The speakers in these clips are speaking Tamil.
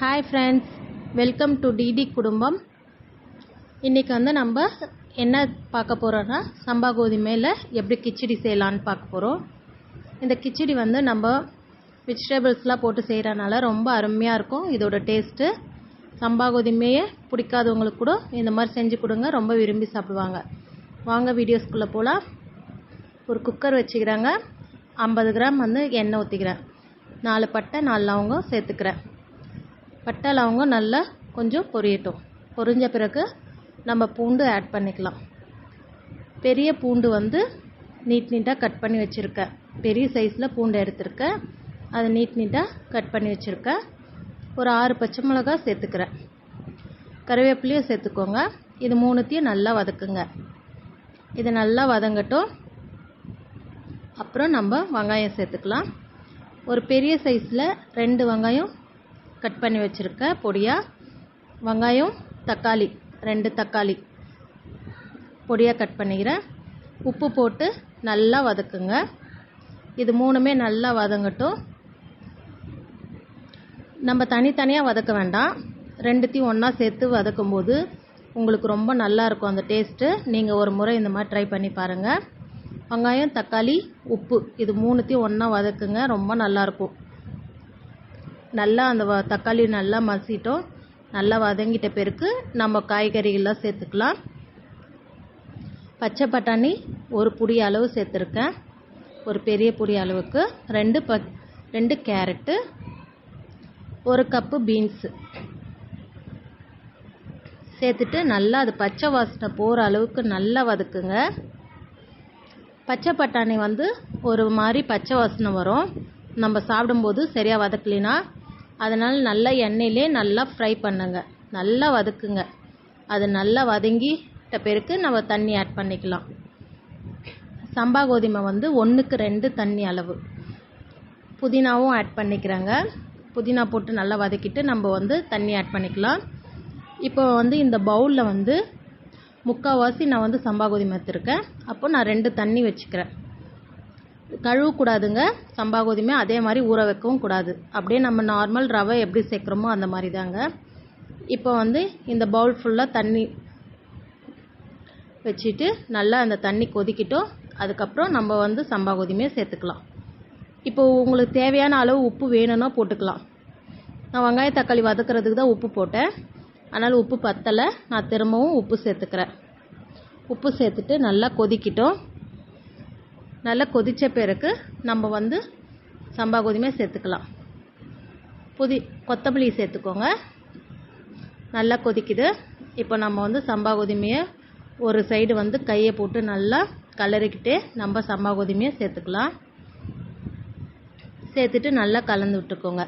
Hi friends welcome to DD குடும்பம் இன்றைக்கி வந்து நம்ம என்ன பார்க்க போகிறோன்னா சம்பா கோதுமையில் எப்படி கிச்சடி செய்யலான்னு பார்க்க போகிறோம் இந்த கிச்சடி வந்து நம்ம வெஜிடபிள்ஸ்லாம் போட்டு செய்கிறனால ரொம்ப அருமையாக இருக்கும். இதோட டேஸ்ட்டு சம்பா கோதுமையே பிடிக்காதவங்களுக்கு கூட இந்த மாதிரி செஞ்சு கொடுங்க. ரொம்ப விரும்பி சாப்பிடுவாங்க. வாங்க வீடியோஸ்குள்ளே போகலாம் ஒரு குக்கர் வச்சுக்கிறாங்க. ஐம்பது கிராம் வந்து எண்ணெய் ஊற்றிக்கிறேன் நாலு பட்டை நாலு லவங்கம் சேர்த்துக்கிறேன். பட்டை லவங்கம் நல்லா கொஞ்சம் பொரியட்டும். பொரிஞ்ச பிறகு நம்ம பூண்டு ஆட் பண்ணிக்கலாம். பெரிய பூண்டு வந்து நீட் நீட்டாக கட் பண்ணி வச்சுருக்கேன் பெரிய சைஸில் பூண்டு எடுத்திருக்கேன் அதை நீட் நீட்டாக கட் பண்ணி வச்சுருக்கேன் ஒரு ஆறு பச்சை மிளகா சேர்த்துக்கிறேன். கருவேப்பிலையும் சேர்த்துக்கோங்க. இது மூணுத்தையும் நல்லா வதக்குங்க. இது நல்லா வதங்கட்டும். அப்புறம் நம்ம வெங்காயம் சேர்த்துக்கலாம். ஒரு பெரிய சைஸில் ரெண்டு வெங்காயம் கட் பண்ணி வச்சுருக்கேன் பொடியாக வெங்காயம் தக்காளி ரெண்டு தக்காளி. பொடியாக கட் பண்ணிக்கிறேன் உப்பு போட்டு நல்லா வதக்குங்க. இது மூணுமே நல்லா வதங்கட்டும். நம்ம தனித்தனியாக வதக்க வேண்டாம். ரெண்டுத்தையும் ஒன்றா சேர்த்து வதக்கும் போது உங்களுக்கு ரொம்ப நல்லாயிருக்கும் அந்த டேஸ்ட்டு நீங்கள் ஒரு முறை இந்த மாதிரி ட்ரை பண்ணி பாருங்கள் வெங்காயம் தக்காளி உப்பு இது மூணுத்தையும் ஒன்றா வதக்குங்க. ரொம்ப நல்லாயிருக்கும் நல்லா அந்த வ தக்காளி நல்லா மசிட்டோம். நல்லா வதங்கிட்ட பிறகு நம்ம காய்கறிகள்லாம் சேர்த்துக்கலாம். பச்சை பட்டாணி ஒரு புடி அளவு சேர்த்துருக்கேன். ஒரு பெரிய புடி அளவுக்கு. ரெண்டு ப ரெண்டு கேரட்டு. ஒரு கப்பு பீன்ஸு. சேர்த்துட்டு நல்லா அது பச்சை வாசனை போகிற அளவுக்கு நல்லா வதக்குங்க. பச்சை பட்டாணி வந்து ஒரு மாதிரி பச்சை வாசனை வரும். நம்ம சாப்பிடும்போது சரியாக வதக்கலினா அதனால் நல்லா எண்ணெயிலே நல்லா ஃப்ரை பண்ணுங்க. நல்லா வதக்குங்க. அது நல்லா வதங்கிட்ட பிறகு நம்ம தண்ணி ஆட் பண்ணிக்கலாம். சம்பா கோதுமை வந்து ஒன்றுக்கு ரெண்டு தண்ணி அளவு. புதினாவும் ஆட் பண்ணிக்கிறாங்க. புதினா போட்டு நல்லா வதக்கிட்டு நம்ம வந்து தண்ணி ஆட் பண்ணிக்கலாம். இப்போ வந்து இந்த பவுலில் வந்து முக்கால்வாசி நான் வந்து சம்பா கோதுமை எடுத்துருக்கேன். அப்போ நான் ரெண்டு தண்ணி வச்சுக்கிறேன். கழுவக்கூடாதுங்க. சம்பா கோதுமை அதே மாதிரி ஊற வைக்கவும் கூடாது. அப்படியே நம்ம நார்மல் ரவை எப்படி சேர்க்குறோமோ அந்த மாதிரி தாங்க இப்போ வந்து இந்த பவுல் ஃபுல்லாக தண்ணி வச்சுட்டு நல்லா அந்த தண்ணி கொதிக்கிட்டோம். அதுக்கப்புறம் நம்ம வந்து சம்பா கோதுமையை சேர்த்துக்கலாம். இப்போ உங்களுக்கு தேவையான அளவு உப்பு வேணும்னா போட்டுக்கலாம். நான் வெங்காய தக்காளி வதக்கிறதுக்கு தான் உப்பு போட்டேன். அதனால் உப்பு பத்தலை. நான் திரும்பவும் உப்பு சேர்த்துக்கிறேன். உப்பு சேர்த்துட்டு நல்லா கொதிக்கிட்டோம். நல்லா கொதித்த பிறகு நம்ம வந்து சம்பா கோதுமையை சேர்த்துக்கலாம். புதி கொத்தமல்லி சேர்த்துக்கோங்க. நல்லா கொதிக்குது. இப்போ நம்ம வந்து சம்பா கோதுமையை ஒரு சைடு வந்து கையை போட்டு நல்லா கலரிக்கிட்டே நம்ம சம்பா கோதுமையை சேர்த்துக்கலாம். சேர்த்துட்டு நல்லா கலந்து விட்டுக்கோங்க.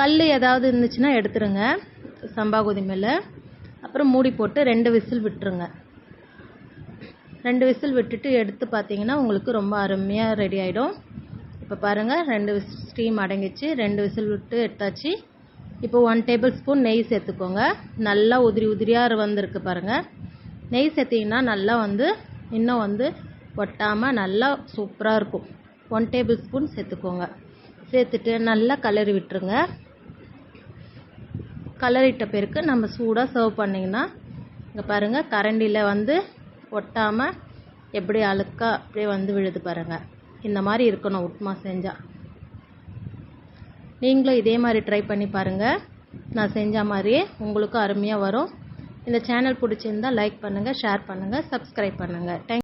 கல் ஏதாவது இருந்துச்சுன்னா எடுத்துருங்க. சம்பா கோதுமையில். அப்புறம் மூடி போட்டு ரெண்டு விசில் விட்டுருங்க. ரெண்டு விசில் விட்டுட்டு எடுத்து பார்த்தீங்கன்னா உங்களுக்கு ரொம்ப அருமையாக ரெடி ஆகிடும் இப்போ பாருங்கள் ரெண்டு விசில் ஸ்டீம் அடங்கிச்சு. ரெண்டு விசில் விட்டு எடுத்தாச்சு. இப்போ ஒன் டேபிள் ஸ்பூன் நெய் சேர்த்துக்கோங்க. நல்லா உதிரி உதிரியாக வந்திருக்கு பாருங்கள் நெய் சேர்த்திங்கன்னா நல்லா வந்து இன்னும் வந்து ஒட்டாமல் நல்லா சூப்பராக இருக்கும். ஒன் டேபிள் ஸ்பூன் சேர்த்துக்கோங்க. சேர்த்துட்டு நல்லா கலரி விட்டுருங்க. கலரிட்ட பிறகு நம்ம சூடாக சர்வ் பண்ணிங்கன்னா இங்கே பாருங்கள் கரண்டியில் வந்து ஒட்டாமல் எப்படி அழுக்கா அப்படியே வந்து விழுது பாருங்கள் இந்த மாதிரி இருக்கணும் உப்புமா செஞ்சால் நீங்களும் இதே மாதிரி ட்ரை பண்ணி பாருங்கள் நான் செஞ்ச மாதிரியே உங்களுக்கும் அருமையாக வரும். இந்த சேனல் பிடிச்சிருந்தால் லைக் பண்ணுங்கள் ஷேர் பண்ணுங்கள் சப்ஸ்கிரைப் பண்ணுங்கள் தேங்க்